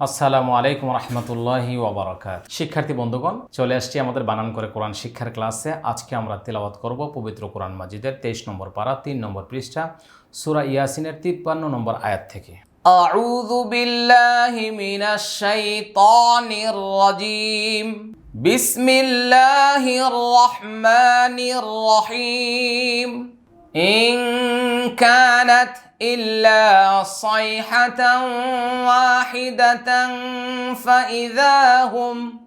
আসসালামু আলাইকুম রহমতুল্লাহি ওবরাকাত শিক্ষার্থী বন্ধুগণ চলে আসছি আমাদের বানান করে কোরআন শিক্ষার ক্লাসে আজকে আমরা তেলাওয়াত করব পবিত্র কোরআন মাজিদের তেইশ নম্বর পারা তিন নম্বর পৃষ্ঠা সুরা ইয়াসিনের তিপ্পান্ন নম্বর আয়াত থেকে أعوذ بالله من الشيطان الرجيم بسم الله الرحمن الرحيم إن كانت إلا صيحة واحدة فإذا هم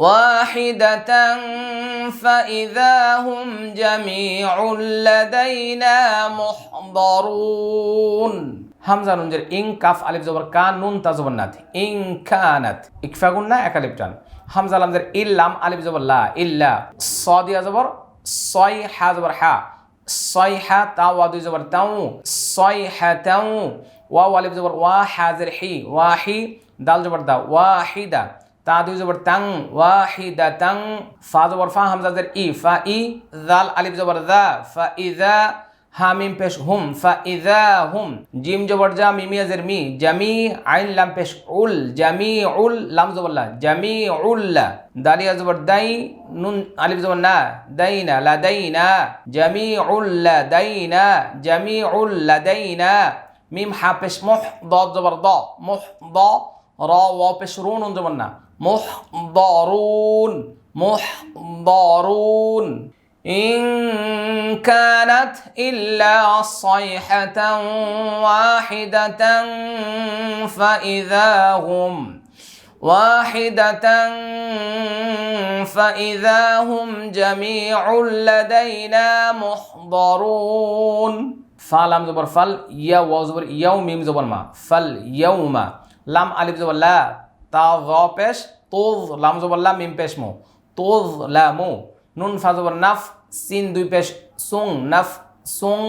واحدة فإذا هم جميع لدينا محضرون হামজা নুনজের ইং কাফ আলিফ জবর কা নুন তা জবর নাথ ইং কানাত ইকফাগুন না এক আলিফ টান হামজা লামজের ইল্লাম আলিফ জবর লা ইল্লা স দিয়া জবর ছয় হা জবর হা ছয় হা তা ওয়া দুই জবর তাও ছয় হা তাও ওয়া আলিফ জবর ওয়া হাজির হি ওয়াহি দাল জবর দা ওয়াহিদা তা দুই জবর তাং ওয়াহিদা তাং ফা জবর ফা হামজাদের ই ফা ই দাল আলিফ জবর দা ফা ইদা হামিম পেশ হুম, ফা ইদা হুম। জিম জবর জা মিমিয়াজের মি। জামি আইন লাম পেশ উল, জামি উল লাম জবরলা জামি উল্লা দালিয়া জবর দাই, নুন আলিফ জবর না দাইনা লা দাইনা জামি উল্লা দাইনা জামি উল্লা দাইনা মিম হা পেশ মুহ দ জবর দ, মুহ দ র ওয়া পেশ রুন জবর না। মুহ দরুন মুহ দরুন إن كانت إلا صيحة واحدة فإذا هم واحدة فإذا هم جميع لدينا محضرون فلام زبر فل يو زبر يوم ميم زبر ما فل يوم لام ألف زبر لا تا غا بيش طوز لام زبر لا ميم بيش مو طوز لا مو নুন ফা জবর নাফ, সিন দুই পেশ সুং, নাফ সুং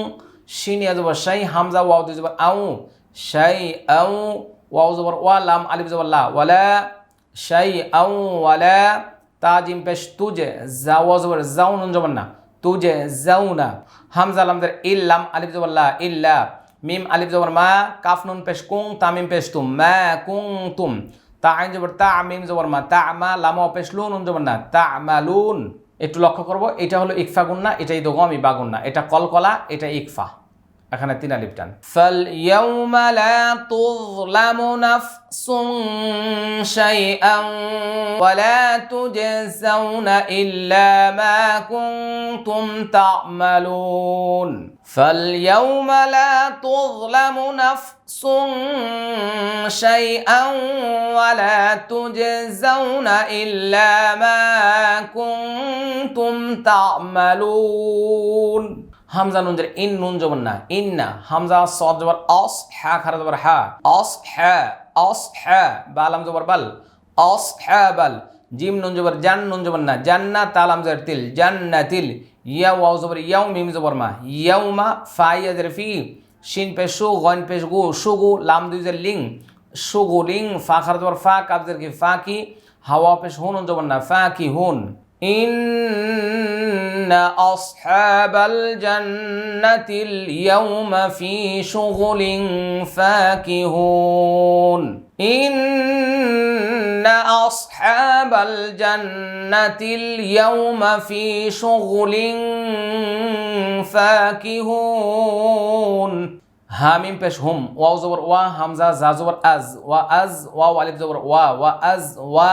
শিন ইয়া জবর শাই, হামজা ওয়াও দুই জবর আউ, শাই আউ, ওয়াও জবর ওয়া, লাম আলিফ জবর লা, ওয়ালা, শাই আউ, ওয়ালা, তা জিম পেশ তুজে জা ওয়া জবর জাউ নুন জবর না তুজে জাউনা হামজা লামজার ইল্লাম আলিফ জবর লা ইল্লা মিম আলিফ জবর মা, কাফ নুন পেশ কুং তামিম পেশ তুম, মা কুং তুম, তা আইন জবর তা, মিম জবর মা, তা মা লামা পেশ লুন নুন জবর না, তা মালুন একটু লক্ষ্য করব, এটা হলো ইকফা গুন্না, এটাই দোগমি বা গুন্না, এটা কলকলা, এটা ইকফা। এখানে তিন আলিফ টান। ফাল ইয়াউমা লা তুযলামু নাফসুন শাইআন ওয়া লা তুজজাউনা ইল্লা মা কুনতুম তা'মালুন। فاليوم لا تظلم نفس شيئا ولا تجزون إلا ما كنتم تعملون হামজা নুন জের ইন নুন জবর না ইন্না হামজা সদ জবর অস হ্যা খারা জবর হ্যা অস হ্যা অস হ্যা বালাম জবর বাল অস হ্যা বাল জিম নুন জবর জান নুন জবর না জান্না তালাম জবর তিল জান্না তিল ইয়া ওয়াও জবর ইয়াও মিম জবর মা ইয়াও মা ফা ইয়া জের ফি শিন পেশ সু গন পেশ গু সুগু লাম দুই জের লিং সুগু লিং ফা খারা জবর ফা কাব জের কি ফা কি হাওয়া পেশ হুন নুন জবর না ফা কি হুন إن أصحاب الجنة اليوم في شغل فاكهون إن أصحاب الجنة اليوم في شغل فاكهون হামিম পেশ হুম ওয়াও জবর ওয়া হামজা জা জবর আজ ওয়া আজ ওয়া আলিফ জবর ওয়া ওয়া আজ ওয়া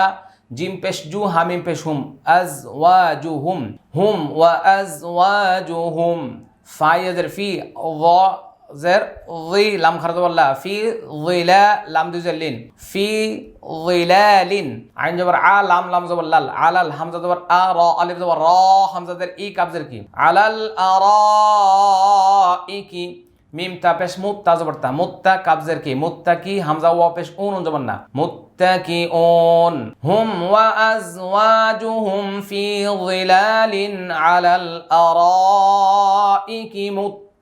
জিম পেশ জু হামিম পেশ হুম আজ ওয়া জু হুম হুম ওয়া আজ ওয়া জু হুম ফাইয়াজের ফি ওয়া জের জি লাম খারজ বল্লা ফি জিলা লাম দুজের লিন, ফি জিলালিন আইন জবর আ, লাম লাম জবর লাল, আলাল হামজা জবর আ র আলিফ জবর র হামজাদের ই কাবজের কি? আলাল আরা কি? মিম তা পেশ মুত্তা জবরতা মুত্তা কাবজের কি? মুত্তা কি হামজা ওয়া পেশ উন উন জবর না? মুত্তা কি উন? হুম ওয়া আজওয়াজুহুম ফি যিলালিন আলাল আরাইকি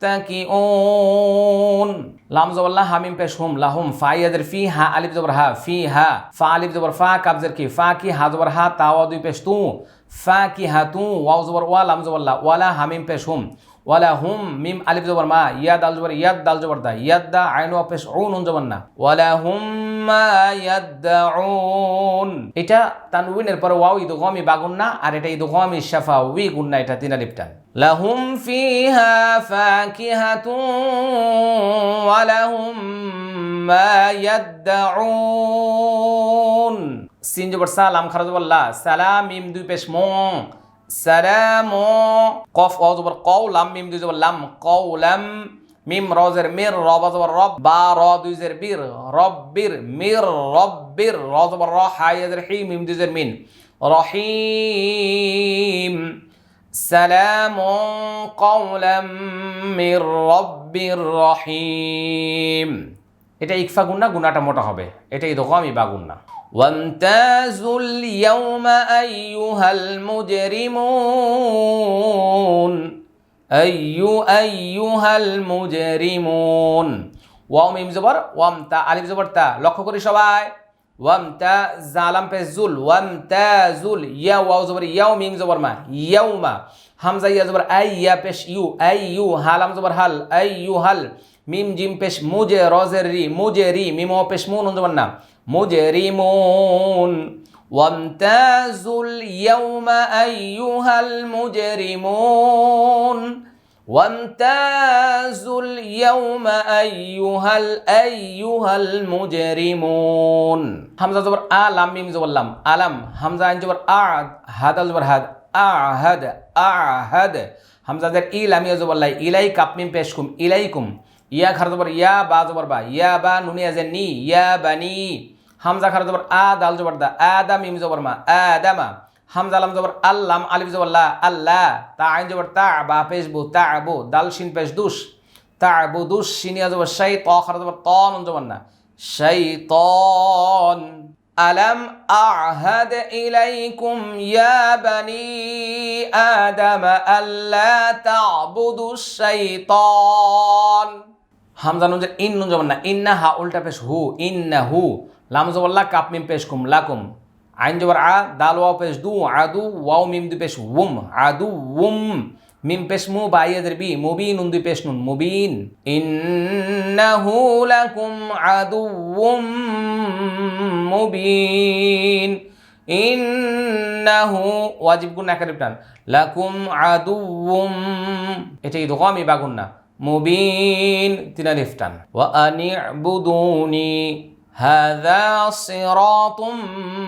মুত্তাকিউন। লাম জবর লা হামিম পেশ হুম লাহুম ফাইয়াদের ফি হা আলিফ জবর হা ফি হা। ফা আলিফ জবর ফা কাবজের কি? ফা কি হা জবর হা, তা ওয়া দুই পেশ তু। ফা কি হা তু, ওয়াও জবর ওয়া, লাম জবর লা ওয়ালা হামিম পেশ হুম। ওয়ালা হুম মিম আলিফ জবর মা, ইয়াদ আল জবর, ইয়াদ দাল জবর দা, ইয়াদ দা আইন অফেস উন উন জবর না। ওয়ালা হুম এটা তান উইনের পর ওয়াও ইদু গমি বাগুন্না আর এটা ইদু গমি শাফা উই গুন্না এটা তিন আলিপটান লাহুম ফিহা ফাকিহাতুন ওয়া লাহুম মা ইয়াদউন সিন জবর সালাম খারাজ বল্লা সালাম, মিম দুই পেশ মো। সালাম কফ অ জবর কও লাম মিম দুই জবর লাম কও লাম মিম রজের মির রব জবর রব বা র দুই জের বীর রব্বির মির রব্বির র জবর র হায়াজের হি মিম দুই জের মিন রহিম سلام قولا من رب رحيم এটা ইকফা গুন্না গুনাটা মোটা হবে এটা ইদোক আমি বা গুন্না وامتازوا اليوم أيها المجرمون أي أيها المجرمون ওয়াও মিম জবর ওয়াম তা আলিফ জবর তা লক্ষ্য করি সবাই ওয়াম তা জালাম পে জুল ওয়াম তা জুল ইয়া ওয়াও জবর ইয়াও মিম জবর মা ইয়াও মা হামজা ইয়া জবর আই ইয়া পেশ ইউ আই ইউ হালাম জবর হাল আই ইউ হাল মিম জিম পেশ মুজে রজের রি মুজে রি মিম ও পেশ মুন জবর না মুজে রি মুন وامتازوا اليوم أيها المجرمون وامتازوا اليوم أيها ال- أيها المجرمون হামজা জবর আ লাম মিম জবর লাম আলাম হামজা আইন জবর আদ হাদাল জবর হাদ আহাদ আহাদ হামজা জের ই লাম ইয়া জবর লাই ইলাই কাপ মিম পেশ কুম ইলাইকুম ইয়া খার জবর ইয়া বা জবর বা ইয়া বা নুনিয়া জের নি ইয়া বানি হামজা খার জবর আ দাল জবর দা আদা মিম জবর মা আদামা হামজা লাম জবর আল্লাম আলিফ জবর লা আল্লাহ তা আইন জবর তা বা পেশ বু তা আবু দাল শিন পেশ দুস তা আবু দুস শিনিয়া জবর শাই ত খার জবর ত নুন জবর না شيطان ألم أعهد إليكم يا بني آدم ألا تعبدوا الشيطان হামজা নুন যে ইন নুন জবর না ইন্না হা উল্টা পেশ হু ইন্না হু লামজবল্লা কাপ মিম পেশ কুম, লাকুম। আইন জবর আ, দাল ওয়াও পেশ দু, আদু, ওয়াও মিম দু পেশ উম, আদু, উম। মিম পেশ মু বাইয়াদের বি, মুবিন, উন পেশ নুন, মুবিন। ইন্নাহু লাকুম আদু, উম, মুবিন। ইন্নাহু, ওয়াজিব গুন একারে টান। লাকুম আদুউম এটা ঈদ গামি বাগুন না। মুবিন তিনা টান। ওয়া আনি আবুদুনি হাদা সিরাতুম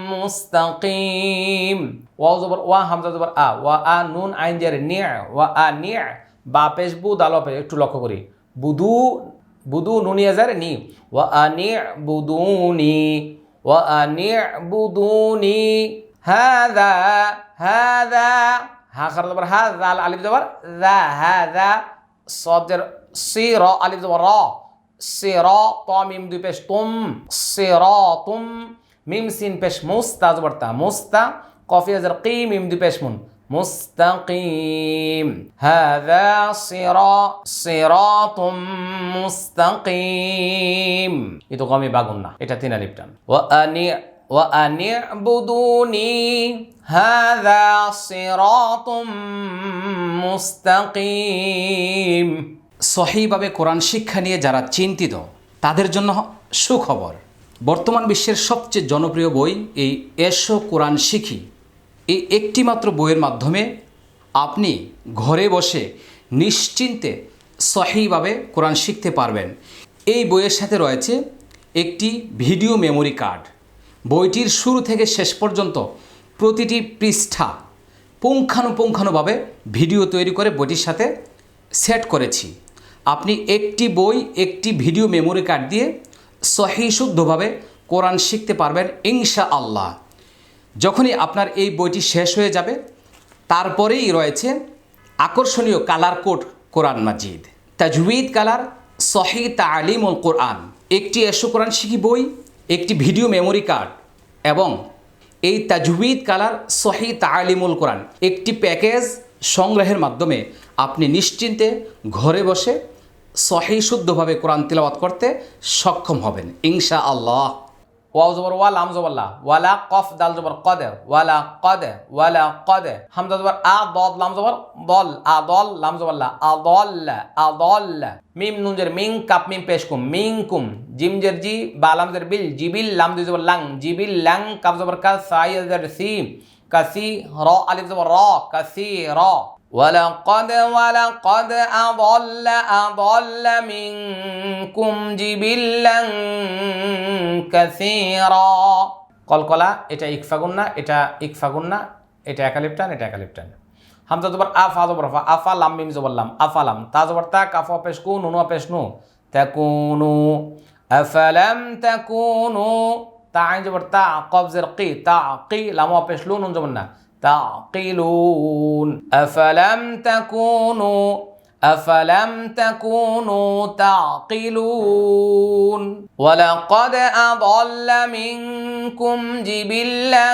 মুস্তাকিম। ওয়া জবর, ওয়া, হামজা জবর, আ, ওয়া, আ, নুন, আইন জার নি, ওয়া, আ, নি, বা, পেশ, বু, দাল, পেশ, একটু লক্ষ্য করি। বুদু বুদু নুনিয়া আজার নি। ওয়া, আ, নি বুদুনি ওয়া, আ, নি বুদুনি হাদা হাদা হা খার জবর, হা জাল আলিফ জবর, যা হাদা সব জার, সি, র, আলিফ জবর, র। সেরা ত মিম দুই পেশ তুম সেরা তুম মিম সিন পেশ মুস্তা জবরতা মুস্তা, কফি আজার কি মিম দুই পেশ মুন, মুস্তাকিম। হাদা সিরা, সিরাতুম মুস্তাকিম। এ তো কমই বাগুন না, এটা তিন আলিফ টান। ওয়া আনি ওয়া আনি বুদুনি হাদা সিরাতুম মুস্তাকিম। সহিভাবে কোরআন শিক্ষা নিয়ে যারা চিন্তিত, তাদের জন্য সুখবর। বর্তমান বিশ্বের সবচেয়ে জনপ্রিয় বই এই এসো কোরআন শিখি। এই একটিমাত্র বইয়ের মাধ্যমে আপনি ঘরে বসে নিশ্চিন্তে সহিভাবে কোরআন শিখতে পারবেন। এই বইয়ের সাথে রয়েছে একটি ভিডিও মেমোরি কার্ড। বইটির শুরু থেকে শেষ পর্যন্ত প্রতিটি পৃষ্ঠা পুঙ্খানুপুঙ্খানুভাবে ভিডিও তৈরি করে বইটির সাথে সেট করেছি। আপনি একটি বই, একটি ভিডিও মেমোরি কার্ড দিয়ে সহি, শুদ্ধভাবে কোরআন শিখতে পারবেন ইনশা আল্লাহ যখনই আপনার এই বইটি শেষ হয়ে যাবে, তারপরেই রয়েছে আকর্ষণীয় কালার কোড কোরআন মাজিদ। তাজউইদ কালার সহি তালিমুল কোরআন। একটি এসো কোরআন শিখি বই, একটি ভিডিও মেমোরি কার্ড এবং এই তাজউইদ কালার সহি তালিমুল কোরআন। একটি প্যাকেজ সংগ্রহের মাধ্যমে আপনি নিশ্চিন্তে ঘরে বসে সহি শুদ্ধভাবে কোরআন তিলাওয়াত করতে সক্ষম হবেন ইনশা আল্লাহ ওয়াও জবর ওয়া লাম জবর, লা। ওয়ালা কফ, দাল জবর কদে ওয়ালা কদে ওয়ালা কদে হামজা জবর আ, দদ, লাম জবর, দল। আ, দল, লাম জবর, লা। আ, দল আ, দল মিম, নুন, জের, মিং, কাপ, মিম, পেশ, কুম। মিং, কুম। জিম, জের, জি, বা, লাম, জের, বিল জিবিল লাম, দুই জবর, লাং। জিবিল লাং, কাপ, জবর, কা সাই জের, সি কাসি র, আলিফ, জবর, র কাসি র। ولقد ولقد أضل أضل منكم جبلا كثيرا কলকলা এটা ইকফাগুন না এটা ইকফাগুন না এটা একালিপটান এটা একালিপটান হামজা জবর আফা জবর আফা আফা লাম মিম জবর লাম আফালাম তা জবর তা কাফা পেশ কু নুনু পেশ নু তাকুনু আফালাম তাকুনু তা আইন জবর তা কবজের কি তা কি লাম পেশ লু নুন জবর না تعقلون؟ أفلم تكونوا أفلم تكونوا تعقلون؟ ولقد أضل منكم جبلا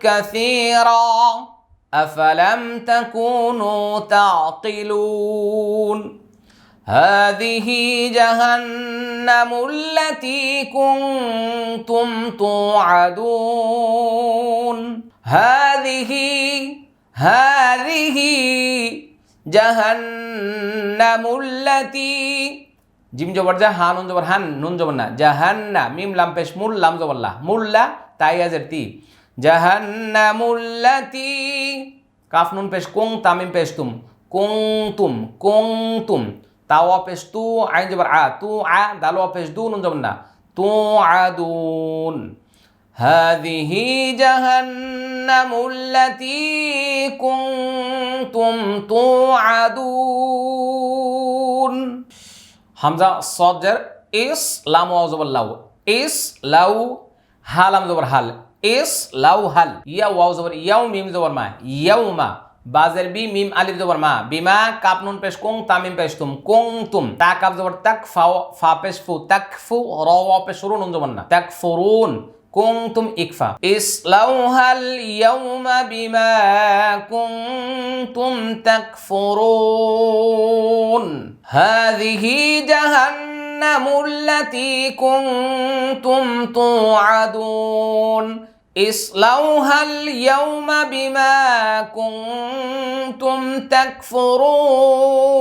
كثيرا. أفلم تكونوا تعقلون؟ هذه جهنم التي كنتم توعدون. হাদিহি হাদিহি, জাহান্নামুল্লাতি। জিম জবর যা, হা, নুন জবর, হান, নুন জবর না, জাহান্না, মিম, লাম, পেশ, মুল, লাম জবরলা মুল্লা তাইয়াজের তি। জাহান্নামুল্লাতি, কাফ, নুন, পেশ, কুং, তামিম, পেশ, তুম, কুং তুম কুং, তুম তাও পেশ, তু, আইন জবর, আ, তু, আ দালো পেশ, দু, নুন জবর না, তু আদুন هذه جهنم التي كنتم توعدون হামজা সজের ইস লাম ওয়াজবর লাউ ইস লাউ হালাম জবর হাল ইস লাউ হাল ইয়া ওয়াও জবর ইয়াও মিম জবর মা ইয়াও মা বাজের বি মিম আলিফ জবর মা বিমা কাপ নুন পেশ কুং তামিম পেশ তুম কুং তুম তা কাপ জবর তাক ফা ফা পেশ ফু তাক ফু র ওয়া পেশ রুন নুন জবর না তাক ফুরুন كنتم إكفا اصلوها اليوم بما كنتم تكفرون هذه جهنم التي كنتم توعدون اصلوها اليوم بما كنتم تكفرون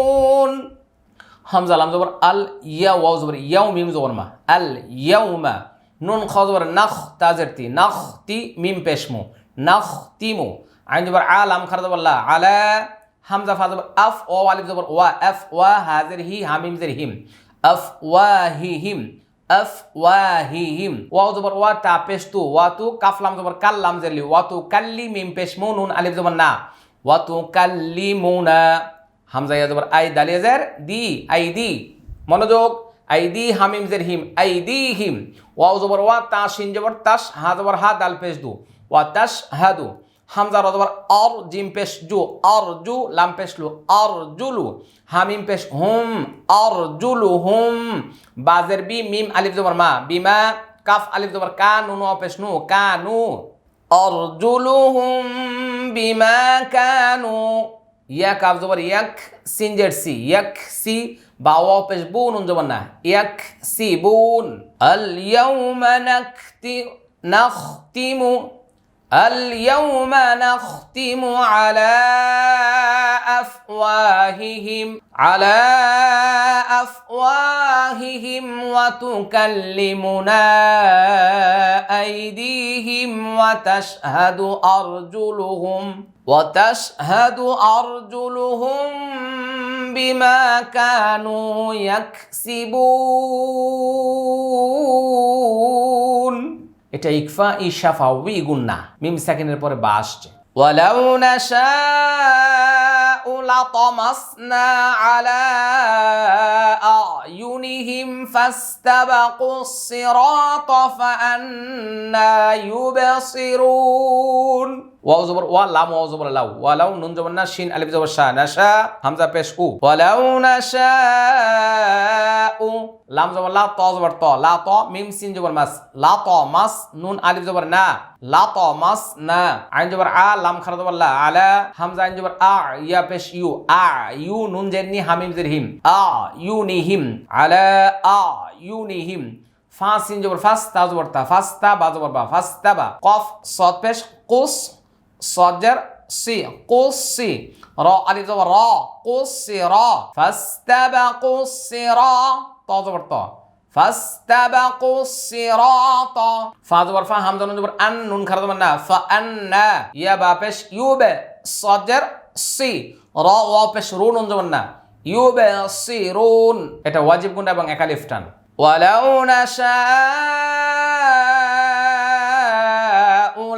হামজা লাম জবর আল ইয়া ওয়াও জবর ইয়াও মিম জবর মা আল ইয়াউমা নুন খ জবর নাখ তাজের তি, নাখ তি মিম পেশমু, নাখ তিমু। আইন জবর আ, লাম খার জবর লা আলা, হামজা ফা জবর আফ, ও, আলিফ জবর ওয়া, এফ, ওয়া, হাজের হি হামিম জের, হিম। আফ, ওয়া, হি, হিম। আফ, ওয়া, হি, হিম। ওয়াও জবর ওয়া, তা পেশ তু ওয়া তু, কাফ, লাম জবর কাল, লাম, জের, লি। ওয়া তু, কাল্লি, মিম, পেশমু, নুন, আলিফ জবর না। ওয়া তু কাল্লিমুনা হামজা ইয়া জবর আই দালিয়াজের দি, আই, দি। মনোযোগ, আই, দি হামিম জের, হিম, আই, দি, হিম। ওয়াও জবর ওয়া তা শিন জবর তাস হা জবর হা, দাল পেশ দু। ওয়া তাস হাদু হামজা র জবর অর জিম পেশ জু অর জু, লাম পেশ লু অর জুলু হামিম পেশ হুম অর জুলু হুম। বাজের বি, মিম, আলিফ, জবর মা। বিমা, কাফ, আলিফ, জবর কা নুন ওয়া পেশ নু কানু অরজুলুহুম বিমা কানু ইয়া, কাফ, জবর, ইয়াক সিনজের সি, ইয়াক, সি بوابشبون جبنا يكسبون. اليوم نختم. اليوم نختم على أفواههم. على أفواههم. وتكلمنا أيديهم وتشهد أرجلهم وتشهد أرجلهم بما كانوا يكسبون এটা ইকফা ইশাফা উই গুন্না মিম সেকেন্ডের পরে বা আসছে ولو نشاء لطمسنا على أعينهم فاستبقوا الصراط فأنا يبصرون ওয়াও জবর ওয়া লাম ওয়াও জবর লাউ ওয়ালাউ নুন জবর না শিন আলিফ জবর শা নাশা হামজা পেশ উ ওয়ালাউ নাশাউ লাম জবর, লা ত জবর, ত। লা ত, মিম, সিন জবর, মাস। লা ত, মাস, নুন, আলিফ জবর, না। লা ত, মাস, না। আইন জবর, আ, লাম, খারা জবর, লা, আলা। হামজা, আইন জবর, আ, ইয়া, পেশ, ইউ। আ, ইউ, নুন, জের, নি, হামিম, জের, হিম। আ, ইউ, নি, হিম। আলা, আ, ইউ, নি, হিম। ফা, সিন জবর, ফাস, তা জবর, তা। ফাস্তা বা জবর, বা। ফাস্তা বা। কফ সদ পেশ, কুস সজের সি কুস সি র আলি জবর র কুস সি র ফাস্তাবা কুস সি র ত জবর ত فاستبقوا الصراط فا زبر فا همزه نون زبر ان نون خرج من فان يا با পেশ ইউব صدر সি র ওয়া পেশ রু নুন জবর না ইউব সি রুন এটা ওয়াজিব গুণ এবং একালিফ টান ولو نشاء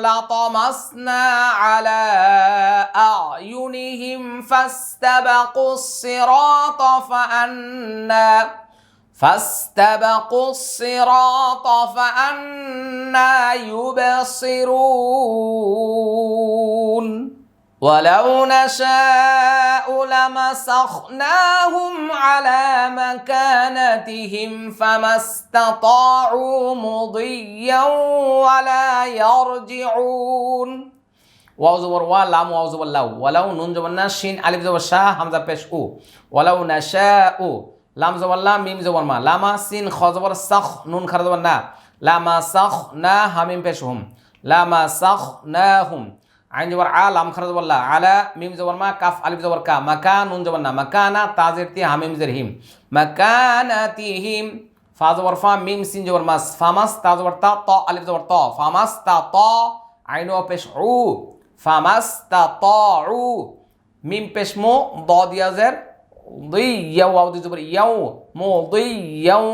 لطمسنا على أعينهم فاستبقوا الصراط فأنا فاستبقوا الصراط فأنا يبصرون. ولو نشاء لمسخناهم على مكانتهم فما استطاعوا مضيا ولا يرجعون ওয়াও জবর ওয়া লাম ওয়াও জবর লাউ ওয়ালাউ নুন জবর না শিন আলিফ জবর শাহ হামজা পেশ উ ওয়ালাউ নাশা উ লাম জবর লাম মিম জবর মা লামা সিন খ জবর সাখ নুন খারা জবর না লামা সাখ না হামিম পেশ হুম লামা সাখ না হুম আইন জবর আ লাম খারা জবর লা আলা মিম জবর মা কাফ আলিফ জবর কা মাকা নুন জবর না মাকানা তাজের তি হামিম জের হিম মাকানাতিহিম ফা জবর ফা মিম সিন জবর মাস ফামাস তা জবর তা ত আলিফ জবর ত ফামাস তা ত আইন ও পেশ উ ফামাস তা ত উ মিম পেশ মো দ দিয়াজের দুই ইয়াও ওয়াও দুই জবর ইয়াও মো দুই ইয়াও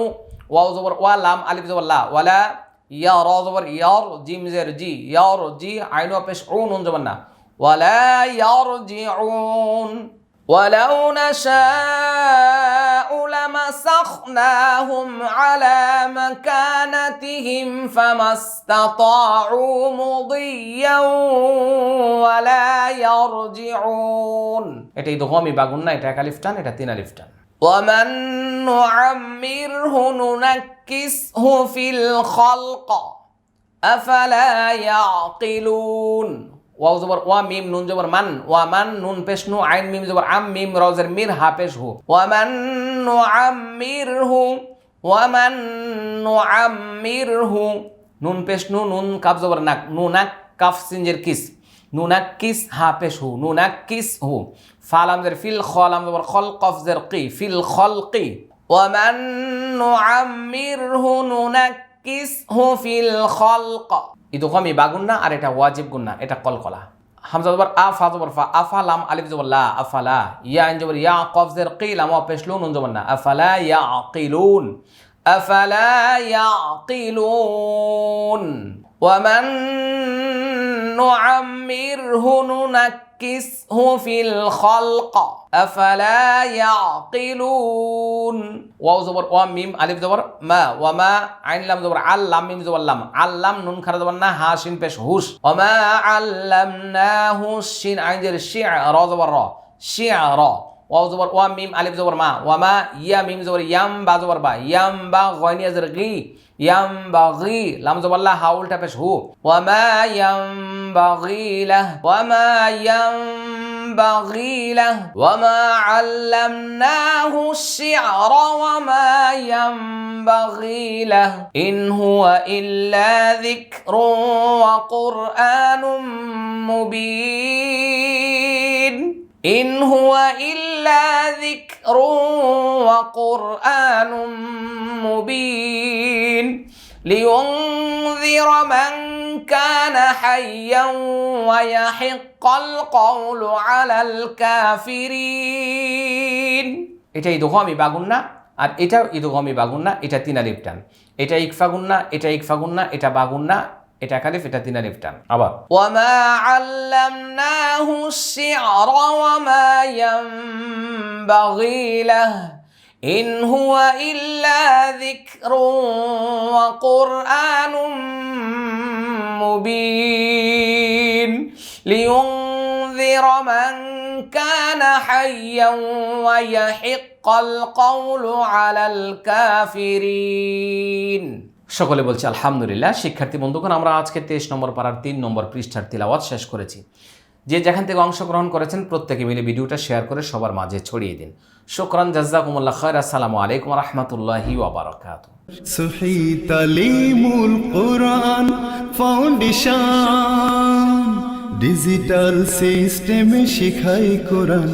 ওয়াও জবর ওয়া লাম আলিফ জবর লা ওয়ালা ইয়া র জবর ইয়ার জিম জের জি ইয়ার জি আইন ও পেশ উ নুন জবর না ওয়ালা ইয়ারজিউন ولو نشاء لمسخناهم على مكانتهم فما استطاعوا مضيا ولا يرجعون এটা ইদগমি বাগুন না এটা এক আলিফ টান এটা তিন আলিফ টান ومن نعمره ننكسه في الخلق أفلا يعقلون ওয়াও জবর ওয়া মিম নুন জবর মান ওয়া মান নুন পেশ নু আইন মিম জবর আম মিম রজের মির হা পেশ হু ওয়া মান নুআম্মিরহু ওয়া মান নুআম্মিরহু নুন পেশ নু নুন কাফ জবর নাক নু নাক কাফ সিনজের কিস নুনাক কিস হা পেশ হু নুনাক কিস হু ফালাম জের ফিল খলাম জবর খল কফ জের কি feel খলকি ومن نعمره ننكسه في الخلق itu kami bagun na আর এটা ওয়াজিব গুণ না এটা কলকলা হামজা জবর আ ফা জবর ফা আফা লাম আলিফ জবর লা আফালা ইয়া আইন জবর ইয়া কফ জের কি লাম ওয়া পেশ লুন জবর না আফালা ইয়াকিলুন আফালা ইয়াকিলুন ومن نعمره ننكسه في الخلق أفلا يعقلون واو زبر وام ميم ألف زبر ما وما عين لام زبر علم ميم زبر لام علم نون خرج زبرنا هاشين بش هوش وما علمناه الشين عين زبر الشيع را زبر را شعر واو زبر وام ميم ألف زبر ما وما يا ميم زبر يم با زبر با يم با غيني زر غي ينبغي لام زبر الله هاول تبش هو. وما ينبغي له وما ينبغي له. وما علمناه الشعر وما ينبغي له. إن هو إلا ذكر وقرآن مبين. إن هو إلا ذكر وقرآن مبين لينذر من كان حيا ويحق القول على الكافرين এটা ইদগমি বাগুন না আর এটা ইদগমি বাগুন না এটা তিন আলিফ টান এটা ইকফা গুন্না এটা ইকফা গুন্না এটা বাগুন না এটা একালিফ এটা তিন আলিফ টান আবার وما علمناه الشعر وما ينبغي له إن هو إلا ذكر وقرآن مبين لينذر من كان حيا ويحق القول على الكافرين সকলে বলছি, আলহামদুলিল্লাহ, শিক্ষার্থী বন্ধুগণ, আমরা আজকে তেইশ নম্বর পাড়ার তিন নম্বর পৃষ্ঠার তিলাওয়াত শেষ করেছি। যে যেখান থেকে অংশগ্রহণ করেছেন, প্রত্যেকে মিলে ভিডিওটা শেয়ার করে সবার মাঝে ছড়িয়ে দিন। শুকরান জাজাকুমুল্লাহ খৈর আসসালামু আলাইকুম রহমতুল্লাহি ওবরাকাতু কোরআন ফাউন্ডেশন, ডিজিটাল সিস্টেমে শিখাই কোরআন।